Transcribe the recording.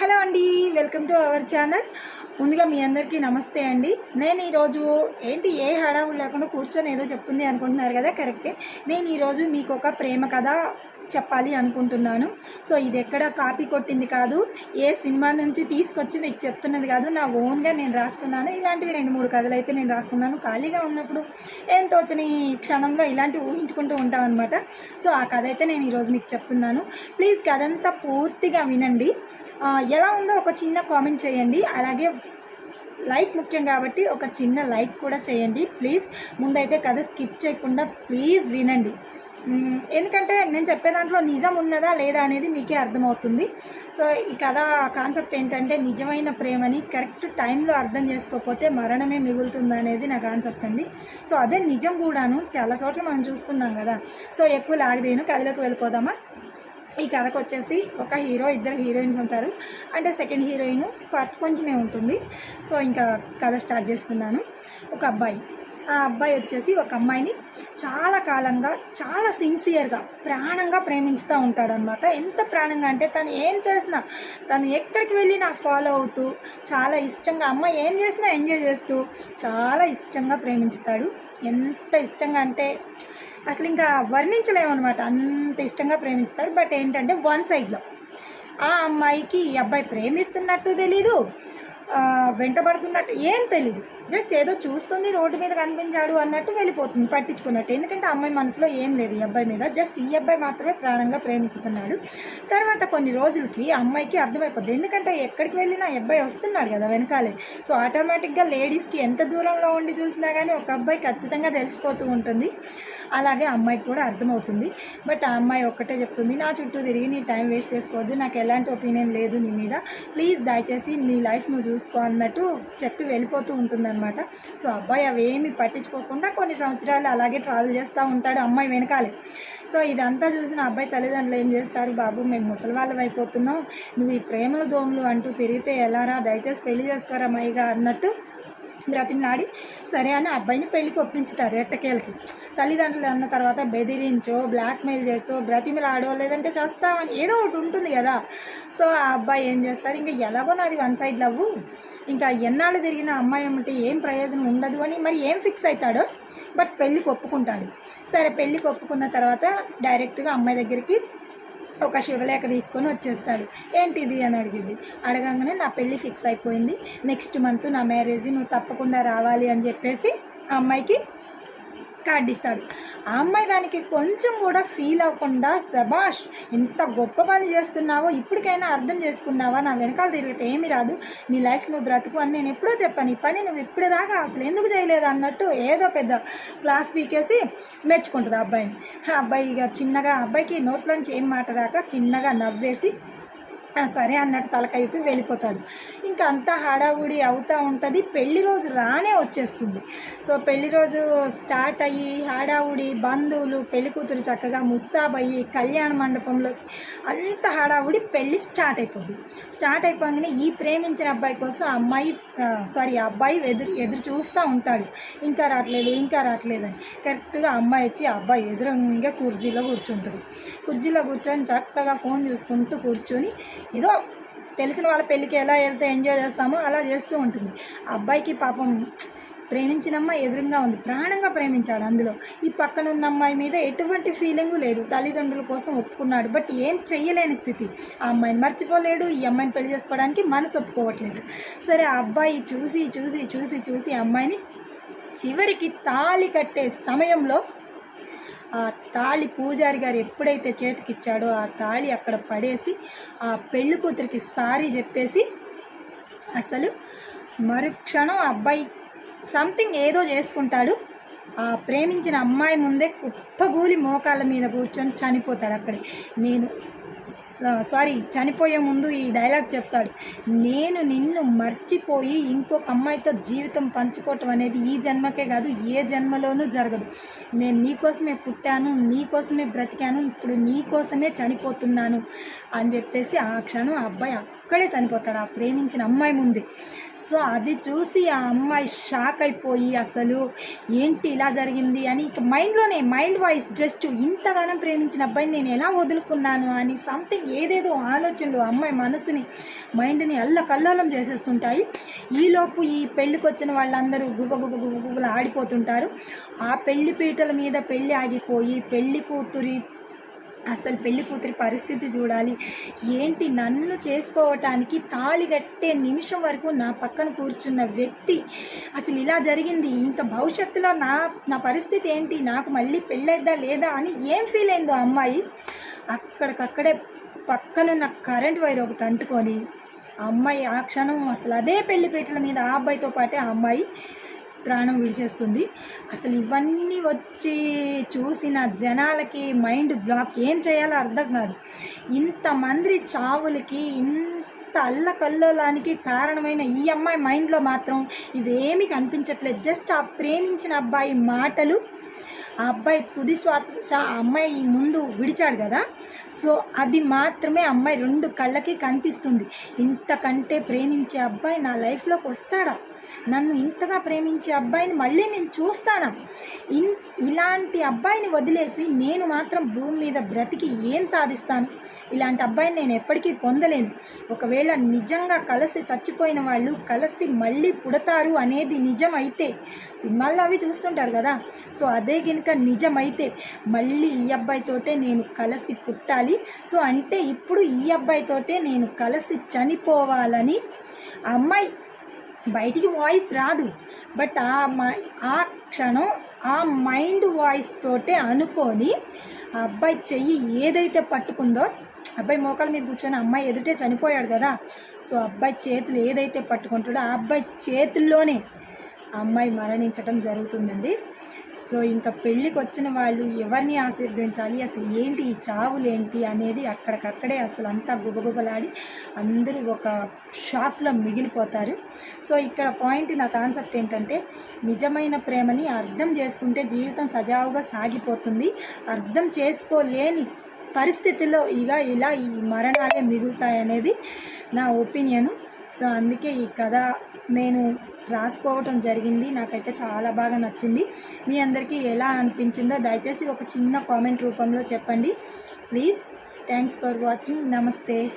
Hello అండి welcome to our channel. ముందుగా మీ అందరికీ నమస్తే అండి. నేను ఈరోజు ఏంటి ఏ హడావుడు లేకుండా కూర్చొని ఏదో చెప్తుంది అనుకుంటున్నారు కదా కరెక్టే నేను ఈరోజు మీకు ఒక ప్రేమ కథ చెప్పాలి అనుకుంటున్నాను. సో ఇది ఎక్కడ కాపీ కొట్టింది కాదు ఏ సినిమా నుంచి తీసుకొచ్చి మీకు చెప్తున్నది కాదు నా ఓన్గా నేను రాస్తున్నాను. ఇలాంటివి రెండు మూడు కథలు అయితే నేను రాస్తున్నాను. ఖాళీగా ఉన్నప్పుడు ఏం తోచని క్షణంలో ఇలాంటివి ఊహించుకుంటూ ఉంటాం అనమాట సో ఆ కథ అయితే నేను ఈరోజు మీకు చెప్తున్నాను. ప్లీజ్ కథ అంతా పూర్తిగా వినండి. ఎలా ఉందో ఒక చిన్న కామెంట్ చేయండి. అలాగే లైక్ ముఖ్యం కాబట్టి ఒక చిన్న లైక్ కూడా చేయండి. ప్లీజ్ ముందైతే కథ స్కిప్ చేయకుండా ప్లీజ్ వినండి. ఎందుకంటే నేను చెప్పే దాంట్లో నిజం ఉన్నదా లేదా అనేది మీకే అర్థమవుతుంది. సో ఈ కథ కాన్సెప్ట్ ఏంటంటే నిజమైన ప్రేమని కరెక్ట్ టైంలో అర్థం చేసుకోకపోతే మరణమే మిగులుతుంది అనేది నా కాన్సెప్ట్ అండి. సో అదే నిజం కూడాను చాలా చోట్ల మనం చూస్తున్నాం కదా. సో ఎక్కువ లాగదేను. కథలోకి వెళ్ళిపోదామా? ఈ కథకు వచ్చేసి ఒక హీరో ఇద్దరు హీరోయిన్స్ ఉంటారు. అంటే సెకండ్ హీరోయిన్ పార్ట్ కొంచెమే ఉంటుంది. సో ఇంకా కథ స్టార్ట్ చేస్తున్నాను. ఒక అబ్బాయి. ఆ అబ్బాయి వచ్చేసి ఒక అమ్మాయిని చాలా కాలంగా చాలా సిన్సియర్గా ప్రాణంగా ప్రేమించుతూ ఉంటాడనమాట ఎంత ప్రాణంగా అంటే తను ఏం చేసినా తను ఎక్కడికి వెళ్ళినా ఫాలో అవుతూ చాలా ఇష్టంగా అమ్మాయి ఏం చేసినా ఎంజాయ్ చేస్తూ చాలా ఇష్టంగా ప్రేమించుతాడు. ఎంత ఇష్టంగా అంటే అసలు ఇంకా వర్ణించలేము అనమాట అంత ఇష్టంగా ప్రేమిస్తారు. బట్ ఏంటంటే వన్ సైడ్లో. ఆ అమ్మాయికి ఈ అబ్బాయి ప్రేమిస్తున్నట్టు తెలీదు వెంటబడుతున్నట్టు ఏం తెలీదు. జస్ట్ ఏదో చూస్తుంది రోడ్డు మీద కనిపించాడు అన్నట్టు వెళ్ళిపోతుంది పట్టించుకున్నట్టు. ఎందుకంటే ఆ అమ్మాయి మనసులో ఏం లేదు ఈ అబ్బాయి మీద. జస్ట్ ఈ అబ్బాయి మాత్రమే ప్రాణంగా ప్రేమించుతున్నాడు. తర్వాత కొన్ని రోజులకి అమ్మాయికి అర్థమైపోద్ది. ఎందుకంటే ఎక్కడికి వెళ్ళినా అబ్బాయి వస్తున్నాడు కదా వెనకాలే. సో ఆటోమేటిక్గా లేడీస్కి ఎంత దూరంలో ఉండి చూసినా కానీ ఒక అబ్బాయి ఖచ్చితంగా తెలిసిపోతూ ఉంటుంది. అలాగే అమ్మాయికి కూడా అర్థమవుతుంది. బట్ ఆ అమ్మాయి ఒక్కటే చెప్తుంది నా చుట్టూ తిరిగి నీ టైం వేస్ట్ చేసుకోవద్దు నాకు ఎలాంటి ఒపీనియన్ లేదు నీ మీద. ప్లీజ్ దయచేసి నీ లైఫ్ నువ్వు చూసుకో అన్నట్టు చెప్పి వెళ్ళిపోతూ ఉంటుందన్నమాట. సో అబ్బాయి అవేమి పట్టించుకోకుండా కొన్ని సంవత్సరాలు అలాగే ట్రావెల్ చేస్తూ ఉంటాడు అమ్మాయి వెనకాలే. సో ఇదంతా చూసిన అబ్బాయి తల్లిదండ్రులు ఏం చేస్తారు? బాబు మేము ముసలివాళ్ళం అయిపోతున్నాం. నువ్వు ఈ ప్రేమల దోమలు అంటూ తిరిగితే ఎలారా దయచేసి పెళ్ళి చేసుకోరా అమ్మాయిగా అన్నట్టు బ్రతిమలాడి సరే అని అబ్బాయిని పెళ్ళికి ఒప్పించుతారు ఎట్టకేలకి. తల్లిదండ్రులు అన్న తర్వాత బెదిరించో బ్లాక్మెయిల్ చేసో బ్రతిమిలాడో లేదంటే చేస్తామని ఏదో ఒకటి ఉంటుంది కదా. సో ఆ అబ్బాయి ఏం చేస్తారు? ఇంకా ఎలాగో నాది వన్ సైడ్ లవ్వు. ఇంకా ఎన్నాళ్ళు తిరిగిన అమ్మాయి అంటే ఏం ప్రయోజనం ఉండదు అని మరి ఏం ఫిక్స్ అవుతాడో? బట్ పెళ్ళికి ఒప్పుకుంటాడు. సరే పెళ్ళికి ఒప్పుకున్న తర్వాత డైరెక్ట్గా అమ్మాయి దగ్గరికి ఒక శివలేఖ తీసుకొని వచ్చేస్తాడు. ఏంటిది అని అడిగింది. అడగంగానే నా పెళ్ళి ఫిక్స్ అయిపోయింది. నెక్స్ట్ మంత్ నా మ్యారేజ్ నువ్వు తప్పకుండా రావాలి అని చెప్పేసి ఆ అమ్మాయికి కార్డు ఇస్తాడు. ఆ అమ్మాయి దానికి కొంచెం కూడా ఫీల్ అవ్వకుండా సబాష్ ఎంత గొప్ప పని చేస్తున్నావో ఇప్పటికైనా అర్థం చేసుకున్నావా? నా వెనకాల తిరిగితే ఏమి రాదు. నీ లైఫ్ నువ్వు బ్రతుకు అని నేను ఎప్పుడో చెప్పాను. ఈ పని నువ్వు ఇప్పటిదాకా అసలు ఎందుకు చేయలేదు అన్నట్టు ఏదో పెద్ద క్లాస్ పీకేసి మెచ్చుకుంటుంది ఆ అబ్బాయిని. అబ్బాయి ఇక చిన్నగా అబ్బాయికి నోట్లోంచి ఏం మాట రాక చిన్నగా నవ్వేసి సరే అన్నట్టు తలకైపి వెళ్ళిపోతాడు. ఇంకా అంతా హడావుడి అవుతూ ఉంటుంది. పెళ్ళి రోజు రానే వచ్చేస్తుంది. సో పెళ్ళి రోజు స్టార్ట్ అయ్యి హడావుడి బంధువులు పెళ్ళి కూతురు చక్కగా ముస్తాబయ్యి కళ్యాణ మండపంలో అంత హడావుడి పెళ్ళి స్టార్ట్ అయిపోద్ది. స్టార్ట్ అయిపోగానే ఈ ప్రేమించిన అబ్బాయి కోసం అమ్మాయి సారీ అబ్బాయి ఎదురు ఎదురు చూస్తూ ఉంటాడు. ఇంకా రావట్లేదు ఇంకా రావట్లేదు అని కరెక్ట్గా అమ్మాయి వచ్చి ఆ అబ్బాయి ఎదురుగా కుర్చీలో కూర్చుంటుంది. కుర్చీలో కూర్చొని చక్కగా ఫోన్ చూసుకుంటూ కూర్చొని ఏదో తెలిసిన వాళ్ళ పెళ్ళికి ఎలా వెళ్తే ఎంజాయ్ చేస్తామో అలా చేస్తూ ఉంటుంది. అబ్బాయికి పాపం ప్రేమించిన అమ్మాయి ఎదురుగా ఉంది. ప్రాణంగా ప్రేమించాడు అందులో. ఈ పక్కన ఉన్న అమ్మాయి మీద ఎటువంటి ఫీలింగ్ లేదు. తల్లిదండ్రుల కోసం ఒప్పుకున్నాడు. బట్ ఏం చెయ్యలేని స్థితి. ఆ అమ్మాయిని మర్చిపోలేడు. ఈ అమ్మాయిని పెళ్ళి చేసుకోవడానికి మనసు ఒప్పుకోవట్లేదు. సరే ఆ అబ్బాయి చూసి చూసి చూసి చూసి ఆ అమ్మాయిని చివరికి తాళి కట్టే సమయంలో ఆ తాళి పూజారి గారు ఎప్పుడైతే చేతికిచ్చాడో ఆ తాళి అక్కడ పడేసి ఆ పెళ్ళి కూతురికి సారీ చెప్పేసి అసలు మరుక్షణం అబ్బాయి సంథింగ్ ఏదో చేసుకుంటాడు. ఆ ప్రేమించిన అమ్మాయి ముందే కుప్పగూలి మోకాళ్ళ మీద కూర్చొని చనిపోతాడు అక్కడే. నేను సారీ చనిపోయే ముందు ఈ డైలాగ్ చెప్తాడు. నేను నిన్ను మర్చిపోయి ఇంకొక అమ్మాయితో జీవితం పంచుకోవటం అనేది ఈ జన్మకే కాదు ఏ జన్మలోనూ జరగదు. నేను నీకోసమే పుట్టాను నీకోసమే బ్రతికాను ఇప్పుడు నీకోసమే చనిపోతున్నాను అని చెప్పేసి ఆ క్షణం ఆ అబ్బాయి అక్కడే చనిపోతాడు ఆ ప్రేమించిన అమ్మాయి ముందే. సో అది చూసి ఆ అమ్మాయి షాక్ అయిపోయి అసలు ఏంటి ఇలా జరిగింది అని ఇక మైండ్లోనే మైండ్ వాయిస్ జస్ట్ ఇంతగానం ప్రేమించిన అబ్బాయిని నేను ఎలా వదులుకున్నాను అని సంథింగ్ ఏదేదో ఆలోచనలు అమ్మాయి మనసుని మైండ్ని అల్లకల్లోలం చేసేస్తుంటాయి. ఈలోపు ఈ పెళ్ళికి వచ్చిన వాళ్ళందరూ గుబ గుబ గుబ గుబలు ఆడిపోతుంటారు. ఆ పెళ్ళి పీటల మీద పెళ్ళి ఆగిపోయి పెళ్ళి కూతురి అసలు పెళ్ళి కూతురి పరిస్థితి చూడాలి. ఏంటి నన్ను చేసుకోవటానికి తాళి కట్టే నిమిషం వరకు నా పక్కన కూర్చున్న వ్యక్తి అసలు ఇలా జరిగింది. ఇంకా భవిష్యత్తులో నా నా పరిస్థితి ఏంటి? నాకు మళ్ళీ పెళ్ళైద్దా లేదా అని ఏం ఫీల్ అయిందో అమ్మాయి? అక్కడికక్కడే పక్కనున్న కరెంట్ వైర్ ఒకటి అంటుకొని ఆ అమ్మాయి ఆ క్షణం అసలు అదే పెళ్ళిపీటల మీద ఆ అబ్బాయితో పాటే ఆ అమ్మాయి ప్రాణం విడిచేస్తుంది. అసలు ఇవన్నీ వచ్చి చూసిన జనాలకి మైండ్ బ్లాక్. ఏం చేయాలో అర్థం కాదు. ఇంతమంది చావులకి ఇంత అల్లకల్లోలానికి కారణమైన ఈ అమ్మాయి మైండ్లో మాత్రం ఇవేమీ కనిపించట్లేదు. జస్ట్ ఆ ప్రేమించిన అబ్బాయి మాటలు ఆ అబ్బాయి తుది స్వాతంత్ర అమ్మాయి ముందు విడిచాడు కదా. సో అది మాత్రమే అమ్మాయి రెండు కళ్ళకి కనిపిస్తుంది. ఇంతకంటే ప్రేమించే అబ్బాయి నా లైఫ్లోకి వస్తాడా? నన్ను ఇంతగా ప్రేమించే అబ్బాయిని మళ్ళీ నేను చూస్తానా? ఇన్ ఇలాంటి అబ్బాయిని వదిలేసి నేను మాత్రం భూమి మీద బ్రతికి ఏం సాధిస్తాను? ఇలాంటి అబ్బాయిని నేను ఎప్పటికీ పొందలేను. ఒకవేళ నిజంగా కలిసి చచ్చిపోయిన వాళ్ళు కలిసి మళ్ళీ పుడతారు అనేది నిజమైతే సినిమాల్లో అవి చూస్తుంటారు కదా సో అదే కనుక నిజమైతే మళ్ళీ ఈ అబ్బాయితోటే నేను కలిసి పుట్టాలి. సో అంటే ఇప్పుడు ఈ అబ్బాయితోటే నేను కలిసి చనిపోవాలని అమ్మాయి బయటికి వాయిస్ రాదు. బట్ ఆ ఆ క్షణం ఆ మైండ్ వాయిస్ తోటే అనుకొని ఆ అబ్బాయి చెయ్యి ఏదైతే పట్టుకుందో అబ్బాయి మోకాల మీద కూర్చొని అమ్మాయి ఎదుటే చనిపోయాడు కదా సో అబ్బాయి చేతులు ఏదైతే పట్టుకుంటాడో ఆ అబ్బాయి చేతుల్లోనే ఆ అమ్మాయి మరణించడం జరుగుతుందండి. సో ఇంకా పెళ్ళికి వచ్చిన వాళ్ళు ఎవరిని ఆశీర్వదించాలి? అసలు ఏంటి ఈ చావులు ఏంటి అనేది అక్కడికక్కడే అసలు అంతా గుబగుబలాడి అందరూ ఒక షాక్లో మిగిలిపోతారు. సో ఇక్కడ పాయింట్ నా కాన్సెప్ట్ ఏంటంటే నిజమైన ప్రేమని అర్థం చేసుకుంటే జీవితం సజావుగా సాగిపోతుంది. అర్థం చేసుకోలేని పరిస్థితిలో ఇక ఇలా ఈ మరణాలే మిగులుతాయనేది నా ఒపీనియను. సో అందుకే ఈ కథ నేను రాసుకోవటం జరిగింది. నాకైతే చాలా బాగా నచ్చింది. మీ అందరికీ ఎలా అనిపించిందో దయచేసి ఒక చిన్న కామెంట్ రూపంలో చెప్పండి. Please thanks for watching. నమస్తే.